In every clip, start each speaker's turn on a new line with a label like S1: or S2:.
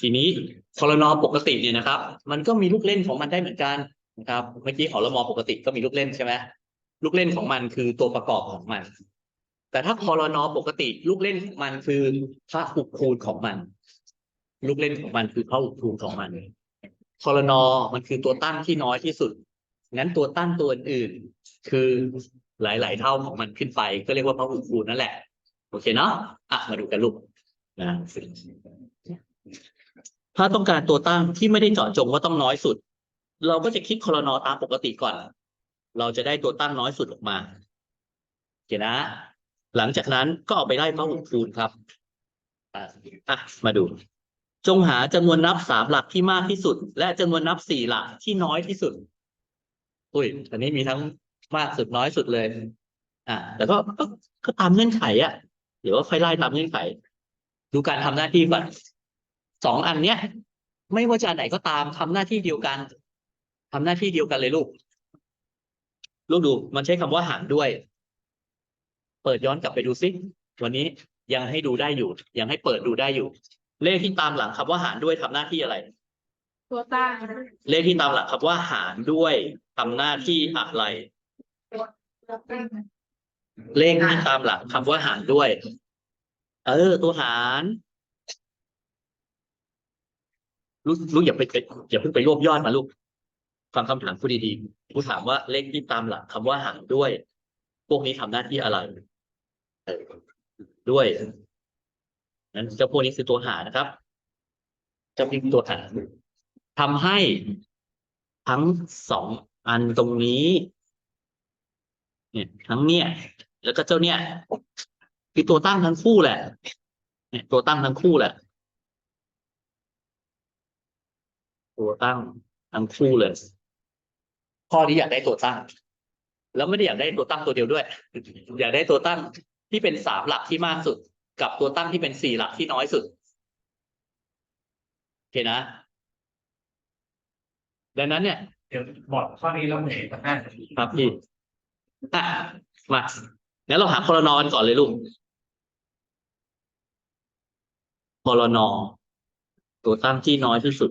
S1: ทีนี้คอรนอปกติเนี่ยนะครับ มันก็มีลูกเล่นของมันได้เหมือนกันนะครับ เมื่อกี้คอรมอปกติก็มีลูกเล่นใช่ไหมลูกเล่นของมันคือตัวประกอบของมัน แต่ถ้าคอรนอปกติ ลูกเล่นของมันคือพระหุคูณของมัน ลูกเล่นของมันคือพระหุคูณของมันคอรนอมันคือตัวตั้งที่น้อยที่สุดงั้นตัวตั้งตัวอื่นๆคือหลาย ๆ เท่าของมันขึ้นไป ก็เรียกว่าพระหุคูณนั่นแหละโอเคเนาะอะมาดูกันลูกนะ ถ้าต้องการตัวตั้งที่ไม่ได้เจาะจงว่าต้องน้อยสุด เราก็จะคิดคอรนอตามปกติก่อน เราจะได้ตัวตั้งน้อยสุดออกมาเคนะ หลังจากนั้นก็เอาไปไล่พหุคูณครับอะมาดู จงหาจำนวนนับสามหลักที่มากที่สุด และจำนวนนับสี่หลักที่น้อยที่สุด อุ้ยอันนี้มีทั้งมากสุดน้อยสุดเลย อ่าแต่ก็ก็ก็ตามเงื่อนไขอะเดี๋ยวว่าค่อยไล่ตามเงื่อนไข ดูการทำหน้าที่ก่อน สองอันเนี้ย ไม่ว่าจะอันไหนก็ตามทำหน้าที่เดียวกันทำหน้าที่เดียวกันเลยลูก ลูกดู มันใช้คำว่าหารด้วย เปิดย้อนกลับไปดูซิวันนี้ยังให้ดูได้อยู่ ยังให้เปิดดูได้อยู่ เลขที่ตามหลังคำว่าหารด้วยทำหน้าที่อะไร
S2: ตัวตั้ง
S1: เลขที่ตามหลังคำว่าหารด้วยทำหน้าที่อะไร
S2: ตัวตั้ง
S1: เลขที่ตามหลังคำว่าหารด้วย เออ ตัวหาร ลูกลูกอย่าไปอย่าเพิ่งไปรวบยอดมาลูกฟังคำถามผู้ดีๆผู้ถามว่าเลขที่ตามหลังคำว่าหารด้วย พวกนี้ทำหน้าที่อะไรด้วยนั้นเจ้าพวกนี้คือตัวหานะครับเจ้าพวกนี้คือตัวหารทำให้ทั้งสองอันตรงนี้ เนี่ยทั้งเนี่ย แล้วก็เจ้าเนี่ยคือตัวตั้งทั้งคู่แหละ เนี่ย ตัวตั้งทั้งคู่แหละ ตัวตั้งทั้งคู่เลยข้อนี้อยากได้ตัวตั้ง แล้วไม่ได้อยากได้ตัวตั้งตัวเดียวด้วย อยากได้ตัวตั้งที่เป็นสามหลักที่มากสุด กับตัวตั้งที่เป็นสี่หลักที่น้อยสุดโอเคนะดังนั้นเนี่ย
S3: เดี๋ยวบอร์ดข้อนี้เราเห็นกันได้
S1: ครับพี่อะมางั้นเราหาคอรนอกันก่อนเลยลูกคอรนอตัวตั้งที่น้อยที่สุด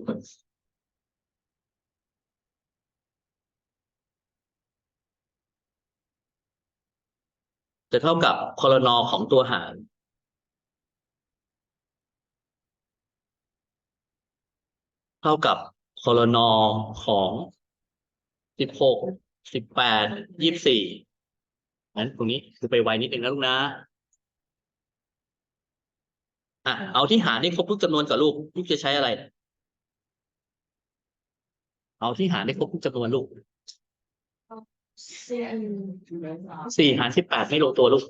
S1: จะเท่ากับคอรนอของตัวหารเท่ากับคอรนอของสิบหกสิบแปดยี่สิบสี่งั้นตรงนี้คือไปไวนิดนึงนะลูกนะอะเอาที่หารได้ครบทุกจำนวนกับลูกลูกจะใช้อะไร เอาที่หารได้ครบทุกจำนวนลูก
S2: สี่
S1: หารสิบแปดไม่ลงตัวลูก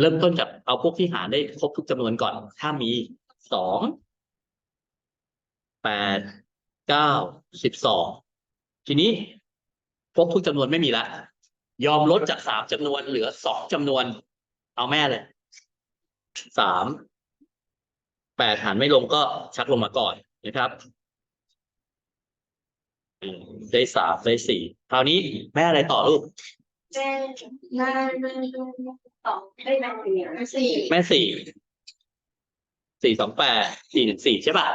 S1: เริ่มต้นจากเอาพวกที่หารได้ครบทุกจำนวนก่อน ถ้ามีสองแปดเก้าสิบสองทีนี้ครบทุกจำนวนไม่มีละ ยอมลดจากสามจำนวนเหลือสองจำนวน เอาแม่เลยสามแปดหารไม่ลงก็ชักลงมาก่อนนะครับ ได้สามได้สี่คราวนี้แม่อะไรต่อลูก
S2: แม่แม่แม่สองได้แม่สี่
S1: แม่สี่สี่สองแปดสี่หนึ่งสี่ใช่ป่ะ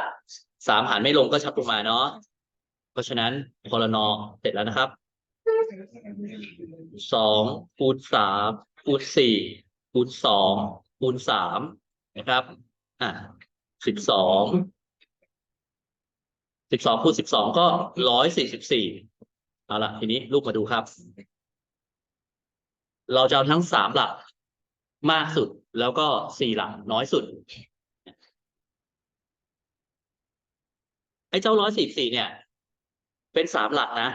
S1: สามหารไม่ลงก็ชักลงมาเนาะเพราะฉะนั้นพลนอเสร็จแล้วนะครับสองคูณสามคูณสี่คูณสองคูณสามนะครับ อะสิบสอง สิบสองคูณสิบสองก็ร้อยสี่สิบสี่เอาละทีนี้ลูกมาดูครับ เราจะเอาทั้งสามหลักมากสุดแล้วก็สี่หลักน้อยสุด ไอ้เจ้าร้อยสี่สี่เนี่ย เป็นสามหลักนะ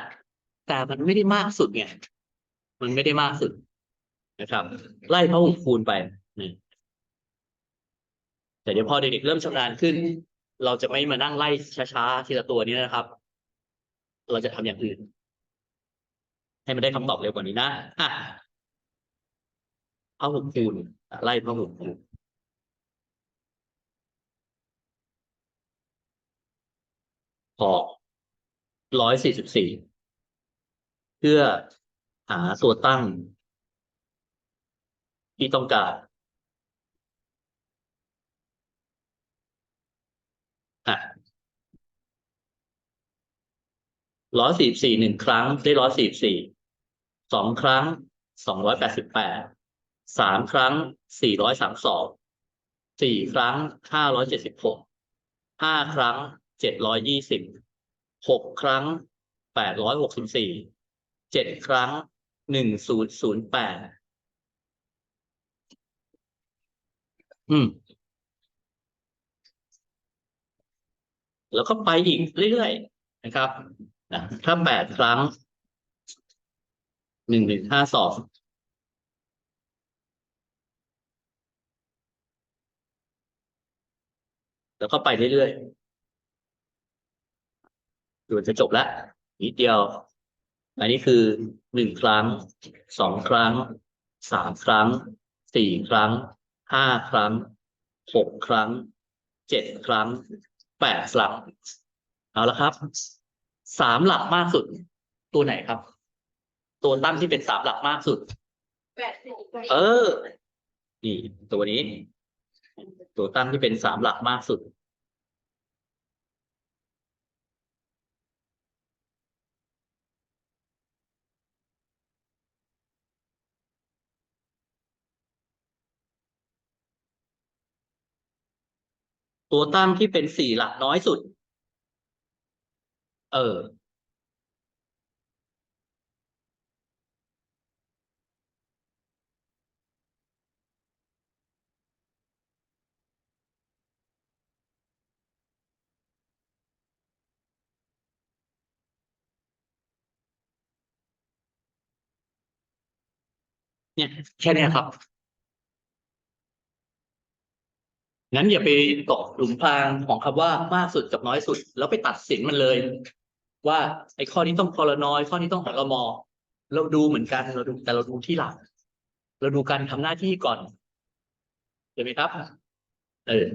S1: แต่มันไม่ได้มากสุดไงมันไม่ได้มากสุดนะครับ ไล่พหุคูณไปแต่เดี๋ยวพอเด็กๆเริ่มชำนาญขึ้น เราจะไม่มานั่งไล่ช้าๆทีละตัวนี้นะครับ เราจะทำอย่างอื่น ให้มันได้คำตอบเร็วกว่านี้นะอะพหุคูณอะไล่พหุคูณพอร้อยสี่สิบสี่เพื่อหาตัวตั้งที่ต้องการ อะ ร้อยสี่สี่หนึ่งครั้งได้ร้อยสี่สี่สองครั้งสองร้อยแปดสิบแปดสามครั้งสี่ร้อยสามสองสี่ครั้งห้าร้อยเจ็ดสิบหกห้าครั้งเจ็ดร้อยยี่สิบหกครั้งแปดร้อยหกสิบสี่เจ็ดครั้งหนึ่งศูนย์ศูนย์แปดอืม แล้วก็ไปอีกเรื่อยๆนะครับ นะถ้าแปดครั้งหนึ่งหนึ่งห้าสองแล้วก็ไปเรื่อยๆดูจะจบแล้วนิดเดียว อันนี้คือหนึ่งครั้งสองครั้งสามครั้งสี่ครั้งห้าครั้งหกครั้งเจ็ดครั้งแปดหลักเอาละครับ สามหลักมากสุด ตัวไหนครับ ตัวตั้งที่เป็นสามหลักมากสุด
S2: แปดสิบ
S1: เออ นี่ ตัวนี้ ตัวตั้งที่เป็นสามหลักมากสุด ตัวตั้งที่เป็นสี่หลักน้อยสุด เออ เนี่ยแค่เนี้ยครับ งั้นอย่าไปตกหลุมพรางของคำว่ามากสุดกับน้อยสุด แล้วไปตัดสินมันเลย ว่าไอ้ข้อนี้ต้องพลน้อย ข้อนี้ต้องหลมอเราดูเหมือนกันเราดูแต่เราดูที่หลัก เราดูการทำหน้าที่ก่อนเห็นไหมครับ เออ